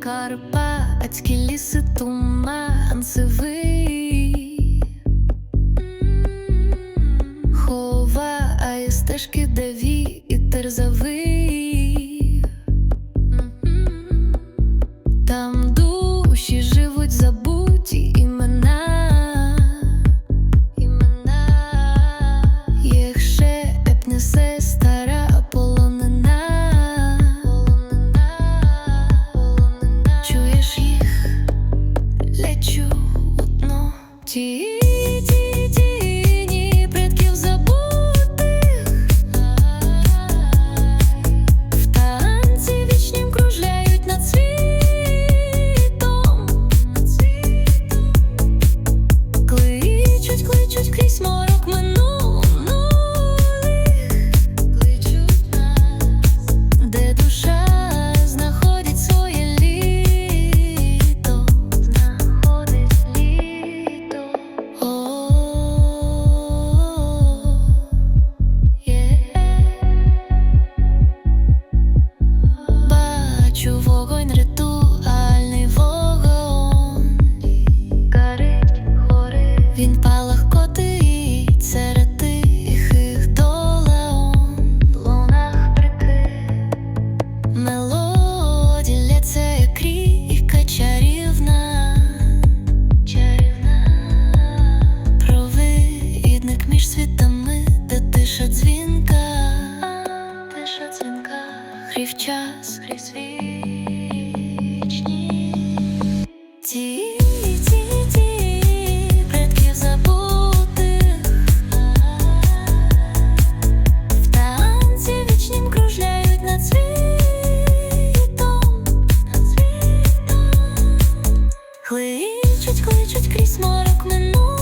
Карпатські ліси, туман сивий. Ховає стежки, де вітер завив 一起。Bitcoin retorno. крізь морок минув.